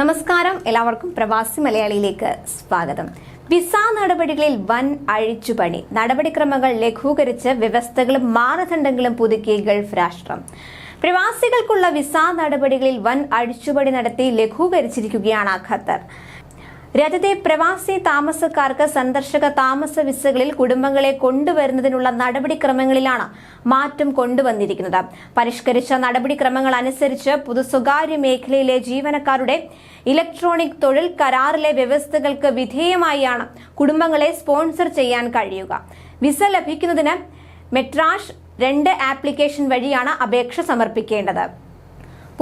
നമസ്കാരം. എല്ലാവർക്കും പ്രവാസി മലയാളിയിലേക്ക് സ്വാഗതം. വിസ നടപടികളിൽ വൻ അഴിച്ചുപണി. നടപടിക്രമങ്ങൾ ലഘൂകരിച്ച് വ്യവസ്ഥകളും മാനദണ്ഡങ്ങളും പുതുക്കിയ ഗൾഫ് രാഷ്ട്രം. പ്രവാസികൾക്കുള്ള വിസ നടപടികളിൽ വൻ അഴിച്ചുപണി നടത്തി ലഘൂകരിച്ചിരിക്കുകയാണ് ഖത്തർ. രാജ്യത്തെ പ്രവാസി താമസക്കാർക്ക് സന്ദർശക താമസ വിസകളിൽ കുടുംബങ്ങളെ കൊണ്ടുവരുന്നതിനുള്ള നടപടിക്രമങ്ങളിലാണ് മാറ്റം കൊണ്ടുവന്നിരിക്കുന്നത്. പരിഷ്കരിച്ച നടപടിക്രമങ്ങൾ അനുസരിച്ച് പൊതു സ്വകാര്യ മേഖലയിലെ ജീവനക്കാരുടെ ഇലക്ട്രോണിക് തൊഴിൽ കരാറിലെ വ്യവസ്ഥകൾക്ക് വിധേയമായാണ് കുടുംബങ്ങളെ സ്പോൺസർ ചെയ്യാൻ കഴിയുക. വിസ ലഭിക്കുന്നതിന് മെട്രാഷ് രണ്ട് ആപ്ലിക്കേഷൻ വഴിയാണ് അപേക്ഷ സമർപ്പിക്കേണ്ടത്.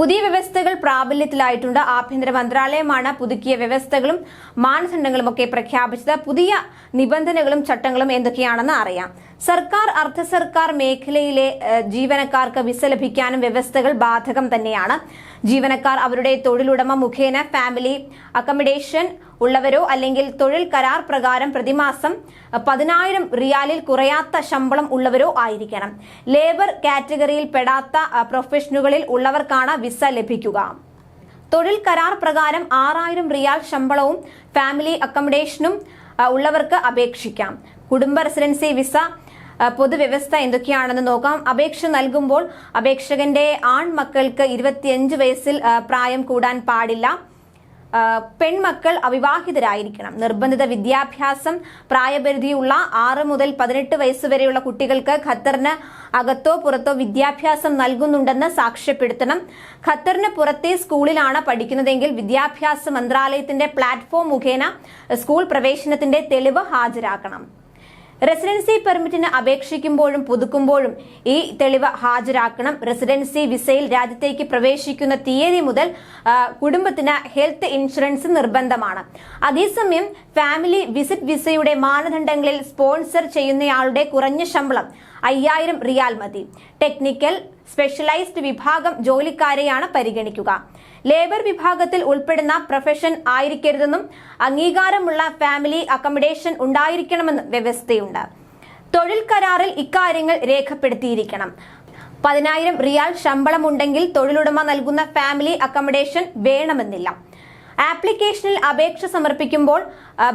പുതിയ വ്യവസ്ഥകൾ പ്രാബല്യത്തിലായിട്ടുണ്ട്. ആഭ്യന്തര മന്ത്രാലയമാണ് പുതുക്കിയ വ്യവസ്ഥകളും മാനദണ്ഡങ്ങളും ഒക്കെ പ്രഖ്യാപിച്ചത്. പുതിയ നിബന്ധനകളും ചട്ടങ്ങളും എന്തൊക്കെയാണെന്ന് അറിയാം. സർക്കാർ അർദ്ധ സർക്കാർ മേഖലയിലെ ജീവനക്കാർക്ക് വിസ ലഭിക്കാനും വ്യവസ്ഥകൾ ബാധകം തന്നെയാണ്. ജീവനക്കാർ അവരുടെ തൊഴിലുടമ മുഖേന ഫാമിലി അക്കമഡേഷൻ ഉള്ളവരോ അല്ലെങ്കിൽ തൊഴിൽ കരാർ പ്രകാരം പ്രതിമാസം പതിനായിരം റിയാലിൽ കുറയാത്ത ശമ്പളം ഉള്ളവരോ ആയിരിക്കണം. ലേബർ കാറ്റഗറിയിൽ പെടാത്ത പ്രൊഫഷനുകളിൽ ഉള്ളവർക്കാണ് വിസ ലഭിക്കുക. തൊഴിൽ കരാർ പ്രകാരം ആറായിരം റിയാൽ ശമ്പളവും ഫാമിലി അക്കോമഡേഷനും ഉള്ളവർക്ക് അപേക്ഷിക്കാം. കുടുംബ റെസിഡൻസി വിസ പൊതുവ്യവസ്ഥ എന്തൊക്കെയാണെന്ന് നോക്കാം. അപേക്ഷ നൽകുമ്പോൾ അപേക്ഷകന്റെ ആൺമക്കൾക്ക് ഇരുപത്തിയഞ്ച് വയസ്സിൽ പ്രായം കൂടാൻ പാടില്ല. പെൺമക്കൾ അവിവാഹിതരായിരിക്കണം. നിർബന്ധിത വിദ്യാഭ്യാസം പ്രായപരിധിയുള്ള ആറ് മുതൽ പതിനെട്ട് വയസ്സ് വരെയുള്ള കുട്ടികൾക്ക് ഖത്തറിന് അകത്തോ പുറത്തോ വിദ്യാഭ്യാസം നൽകുന്നുണ്ടെന്ന് സാക്ഷ്യപ്പെടുത്തണം. ഖത്തറിന് പുറത്തെ സ്കൂളിലാണ് പഠിക്കുന്നതെങ്കിൽ വിദ്യാഭ്യാസ മന്ത്രാലയത്തിന്റെ പ്ലാറ്റ്ഫോം മുഖേന സ്കൂൾ പ്രവേശനത്തിന്റെ തെളിവ് ഹാജരാക്കണം. റെസിഡൻസി പെർമിറ്റിന് അപേക്ഷിക്കുമ്പോഴും പുതുക്കുമ്പോഴും ഈ തെളിവ് ഹാജരാക്കണം. റെസിഡൻസി വിസയിൽ രാജ്യത്തേക്ക് പ്രവേശിക്കുന്ന തീയതി മുതൽ കുടുംബത്തിന് ഹെൽത്ത് ഇൻഷുറൻസ് നിർബന്ധമാണ്. അതേസമയം ഫാമിലി വിസിറ്റ് വിസയുടെ മാനദണ്ഡങ്ങളിൽ സ്പോൺസർ ചെയ്യുന്നയാളുടെ കുറഞ്ഞ ശമ്പളം അയ്യായിരം റിയാൽ മതി. ടെക്നിക്കൽ സ്പെഷ്യലൈസ്ഡ് വിഭാഗം ജോലിക്കാരെയാണ് പരിഗണിക്കുക. ലേബർ വിഭാഗത്തിൽ ഉൾപ്പെടുന്ന പ്രൊഫഷൻ ആയിരിക്കരുതെന്നും അംഗീകാരമുള്ള ഫാമിലി അക്കമഡേഷൻ ഉണ്ടായിരിക്കണമെന്നും വ്യവസ്ഥയുണ്ട്. തൊഴിൽ കരാറിൽ ഇക്കാര്യങ്ങൾ രേഖപ്പെടുത്തിയിരിക്കണം. പതിനായിരം റിയാൽ ശമ്പളമുണ്ടെങ്കിൽ തൊഴിലുടമ നൽകുന്ന ഫാമിലി അക്കമഡേഷൻ വേണമെന്നില്ല. ആപ്ലിക്കേഷനിൽ അപേക്ഷ സമർപ്പിക്കുമ്പോൾ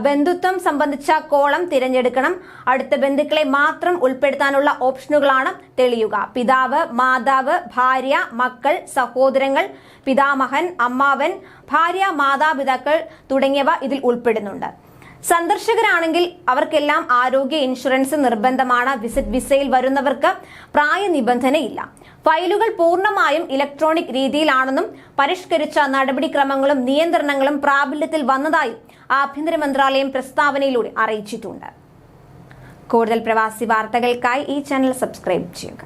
ബന്ധുത്വം സംബന്ധിച്ച കോളം തിരഞ്ഞെടുക്കണം. അടുത്ത ബന്ധുക്കളെ മാത്രം ഉൾപ്പെടുത്താനുള്ള ഓപ്ഷനുകളാണ് തെളിയുക. പിതാവ് മാതാവ് ഭാര്യ മക്കൾ സഹോദരങ്ങൾ പിതാമഹൻ അമ്മാവൻ ഭാര്യ മാതാപിതാക്കൾ തുടങ്ങിയവ ഇതിൽ ഉൾപ്പെടുന്നുണ്ട്. സന്ദർശകരാണെങ്കിൽ അവർക്കെല്ലാം ആരോഗ്യ ഇൻഷുറൻസ് നിർബന്ധമാണ്. വിസിറ്റ് വിസയിൽ വരുന്നവർക്ക് പ്രായ നിബന്ധനയില്ല ഫയലുകൾ പൂർണമായും ഇലക്ട്രോണിക് രീതിയിലാണെന്നും പരിഷ്കരിച്ച നടപടിക്രമങ്ങളും നിയന്ത്രണങ്ങളും പ്രാബല്യത്തിൽ വന്നതായും ആഭ്യന്തര മന്ത്രാലയം പ്രസ്താവനയിലൂടെ അറിയിച്ചിട്ടുണ്ട്. കൂടുതൽ പ്രവാസി വാർത്തകൾക്കായി ഈ ചാനൽ സബ്സ്ക്രൈബ് ചെയ്യുക.